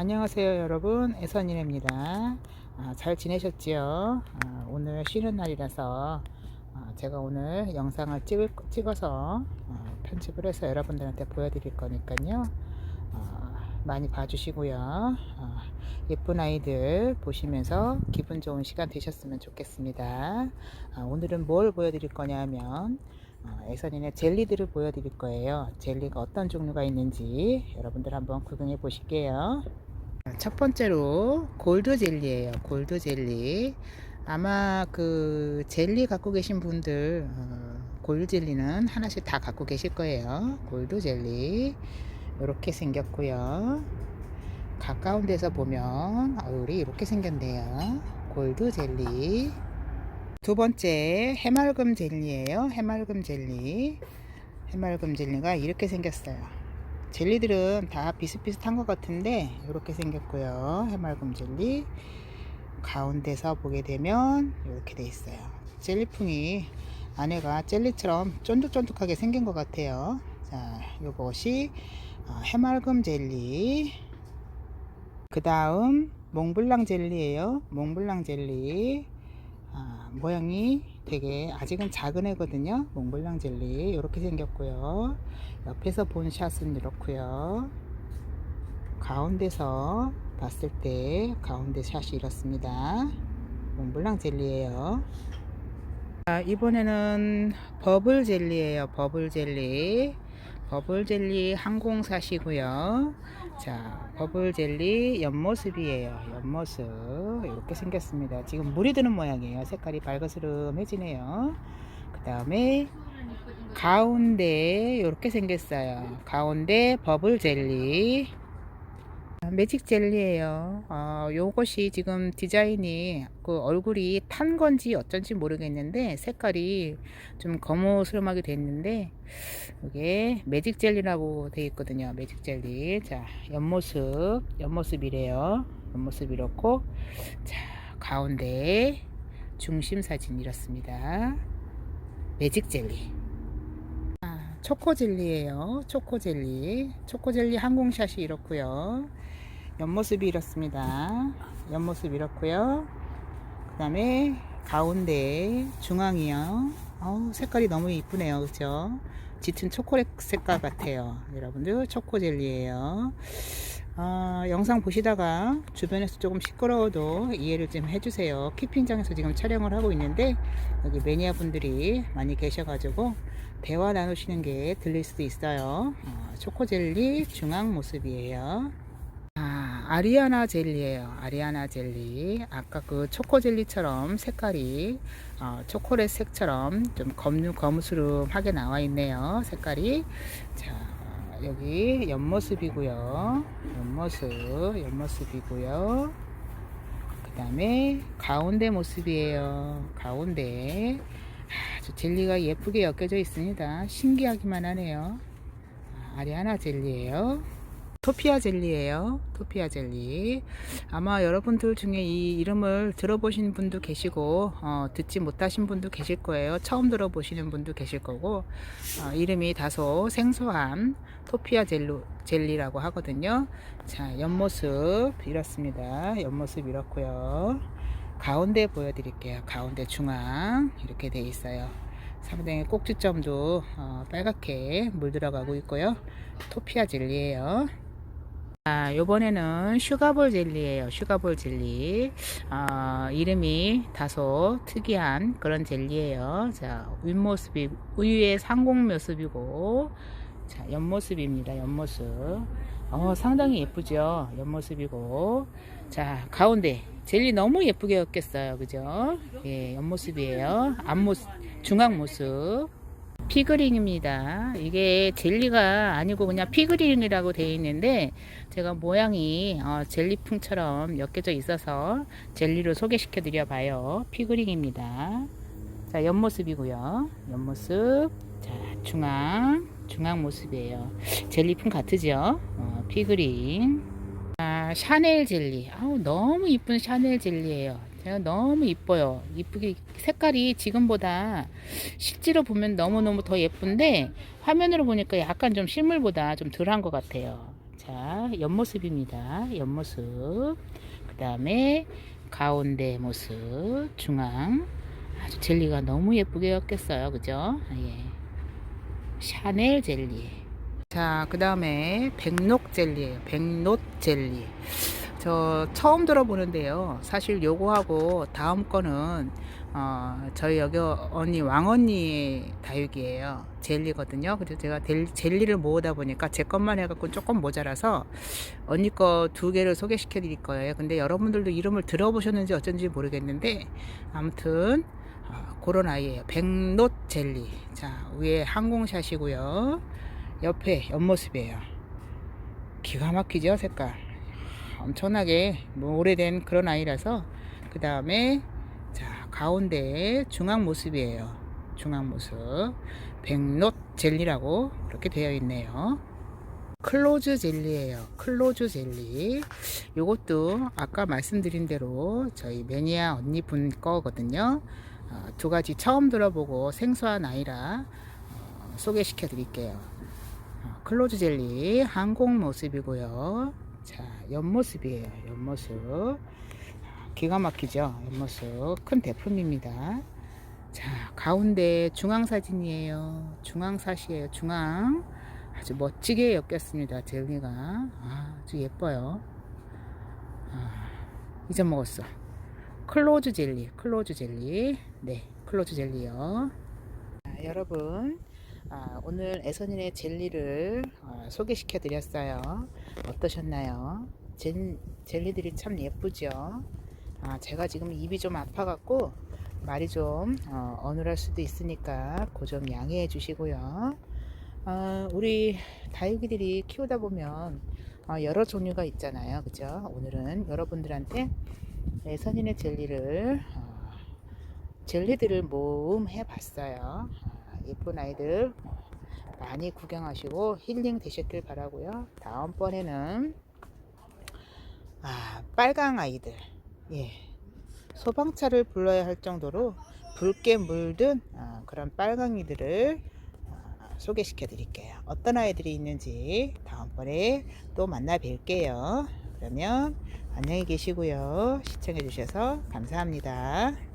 안녕하세요 여러분. 애선이입니다. 아, 잘 지내셨지요? 아, 오늘 쉬는 날이라서 아, 제가 오늘 영상을 찍을, 찍어서 어, 편집을 해서 여러분들한테 보여드릴 거니까요. 어, 많이 봐주시고요. 어, 예쁜 아이들 보시면서 기분 좋은 시간 되셨으면 좋겠습니다. 아, 오늘은 뭘 보여드릴 거냐면 어, 애선이네 젤리들을 보여드릴 거예요. 젤리가 어떤 종류가 있는지 여러분들 한번 구경해 보실게요. 첫 번째로 골드 젤리예요. 골드 젤리. 아마 그 젤리 갖고 계신 분들 어, 골드 젤리는 하나씩 다 갖고 계실 거예요. 골드 젤리 이렇게 생겼고요. 가까운 데서 보면 얼굴이 이렇게 생겼네요. 골드 젤리. 두 번째 해맑음 젤리예요. 해맑음 젤리. 해맑음 젤리가 이렇게 생겼어요. 젤리들은 다 비슷비슷한 것 같은데 이렇게 생겼고요. 해맑음 젤리. 가운데서 보게 되면 이렇게 돼 있어요. 젤리풍이 안에가 젤리처럼 쫀득쫀득하게 생긴 것 같아요. 자, 이것이 어, 해맑음 젤리. 그 다음 몽블랑 젤리예요. 몽블랑 젤리. 아, 모양이 되게 아직은 작은 애거든요. 몽블랑 젤리 이렇게 생겼고요. 옆에서 본 샷은 이렇고요. 가운데서 봤을 때 가운데 샷이 이렇습니다. 몽블랑 젤리예요. 아, 이번에는 버블 젤리예요. 버블 젤리. 버블 젤리 항공사시고요. 자, 버블 젤리 옆모습이에요. 옆모습. 이렇게 생겼습니다. 지금 물이 드는 모양이에요. 색깔이 밝아스름해지네요. 그 다음에 가운데 이렇게 생겼어요. 가운데 버블 젤리. 매직 젤리예요. 어, 요것이 지금 디자인이 그 얼굴이 탄 건지 어쩐지 모르겠는데 색깔이 좀 거무스름하게 됐는데 이게 매직 젤리라고 되어 있거든요. 매직 젤리. 자, 옆모습, 옆모습이래요. 옆모습 이렇고 자, 가운데 중심 사진 이렇습니다. 매직 젤리. 아, 초코 젤리예요. 초코 젤리. 초코 젤리 항공샷이 이렇고요. 옆모습이 이렇습니다. 옆모습 이렇고요. 그 다음에 가운데 중앙이요. 어우, 색깔이 너무 이쁘네요. 그죠? 짙은 초콜릿 색깔 같아요. 여러분들 초코 젤리예요. 어, 영상 보시다가 주변에서 조금 시끄러워도 이해를 좀 해주세요. 키핑장에서 지금 촬영을 하고 있는데 여기 매니아 분들이 많이 계셔가지고 대화 나누시는 게 들릴 수도 있어요. 어, 초코 젤리 중앙 모습이에요. 아, 아리아나 젤리예요. 아리아나 젤리. 아까 그 초코 젤리처럼 색깔이 어, 초콜릿 색처럼 좀 검, 거무스름하게 나와 있네요. 색깔이. 자, 여기 옆모습이고요. 옆모습, 옆모습이고요. 그 다음에 가운데 모습이에요. 가운데. 아주 젤리가 예쁘게 엮여져 있습니다. 신기하기만 하네요. 아, 아리아나 젤리예요. 토피아 젤리예요. 토피아 젤리. 아마 여러분들 중에 이 이름을 들어보신 분도 계시고 어, 듣지 못하신 분도 계실 거예요. 처음 들어보시는 분도 계실 거고 어, 이름이 다소 생소한 토피아 젤루, 젤리라고 하거든요. 자 옆모습 이렇습니다. 옆모습 이렇고요. 가운데 보여드릴게요. 가운데 중앙 이렇게 돼 있어요. 상당히 꼭지점도 어, 빨갛게 물들어가고 있고요. 토피아 젤리예요. 아, 요번에는 슈가볼 젤리예요. 슈가볼 젤리. 어, 이름이 다소 특이한 그런 젤리예요. 자, 윗모습이 우유의 상공 모습이고 자, 옆모습입니다. 옆모습. 어, 상당히 예쁘죠? 옆모습이고. 자, 가운데 젤리 너무 예쁘게 엮였어요. 그죠? 예, 옆모습이에요. 앞모습, 중앙 모습. 피그링입니다. 이게 젤리가 아니고 그냥 피그링이라고 되어 있는데 제가 모양이 어, 젤리풍처럼 엮여져 있어서 젤리로 소개시켜 드려 봐요. 피그링입니다. 자, 옆모습이고요. 옆모습. 자, 중앙. 중앙 모습이에요. 젤리풍 같으죠? 어, 피그링. 아, 샤넬 젤리. 아우, 너무 이쁜 샤넬 젤리예요. 제가 너무 이뻐요. 이쁘게 색깔이 지금보다 실제로 보면 너무너무 더 예쁜데 화면으로 보니까 약간 좀 실물보다 좀 덜한 것 같아요. 자, 옆모습입니다. 옆모습. 그 다음에 가운데 모습, 중앙. 아주 젤리가 너무 예쁘게 엮였어요. 그죠? 예. 샤넬 젤리. 자, 그 다음에 백록 젤리예요. 백록 젤리. 저 처음 들어보는데요. 사실 요거하고 다음 거는 어, 저희 여기 언니 왕언니 다육이에요. 젤리거든요. 그래서 제가 델- 젤리를 모으다 보니까 제 것만 해갖고 조금 모자라서 언니 거 두 개를 소개시켜 드릴 거예요. 근데 여러분들도 이름을 들어보셨는지 어쩐지 모르겠는데 아무튼 어, 그런 아이예요. 백롯 젤리. 자 위에 항공샷이고요. 옆에 옆모습이에요. 기가 막히죠 색깔. 엄청나게 뭐 오래된 그런 아이라서 그 다음에 자 가운데 중앙 모습이에요. 중앙 모습. 백롯 젤리라고 그렇게 되어 있네요. 클로즈 젤리예요. 클로즈 젤리. 요것도 아까 말씀드린 대로 저희 매니아 언니 분 거거든요. 어, 두 가지 처음 들어보고 생소한 아이라 어, 소개시켜 드릴게요. 어, 클로즈 젤리 항공 모습이고요 자, 옆모습이에요. 옆모습. 기가 막히죠? 옆모습. 큰 대품입니다. 자, 가운데 중앙 사진이에요. 중앙샷이에요. 중앙. 아주 멋지게 엮였습니다. 젤리가. 아, 아주 예뻐요. 아, 잊어먹었어. 클로즈 젤리. 클로즈 젤리. 네, 클로즈 젤리요. 자, 여러분. 아, 오늘 애선이네 젤리를 어, 소개시켜 드렸어요. 어떠셨나요? 젤, 젤리들이 참 예쁘죠? 아, 제가 지금 입이 좀 아파갖고 말이 좀 어, 어눌할 수도 있으니까 그점 양해해 주시고요. 어, 우리 다육이들이 키우다 보면 어, 여러 종류가 있잖아요. 그죠? 오늘은 여러분들한테 애선이네 젤리를 어, 젤리들을 모음해 봤어요. 예쁜 아이들 많이 구경하시고 힐링 되셨길 바라고요. 다음번에는 아, 빨강 아이들 예. 소방차를 불러야 할 정도로 붉게 물든 아, 그런 빨강이들을 아, 소개시켜 드릴게요. 어떤 아이들이 있는지 다음번에 또 만나 뵐게요. 그러면 안녕히 계시고요. 시청해 주셔서 감사합니다.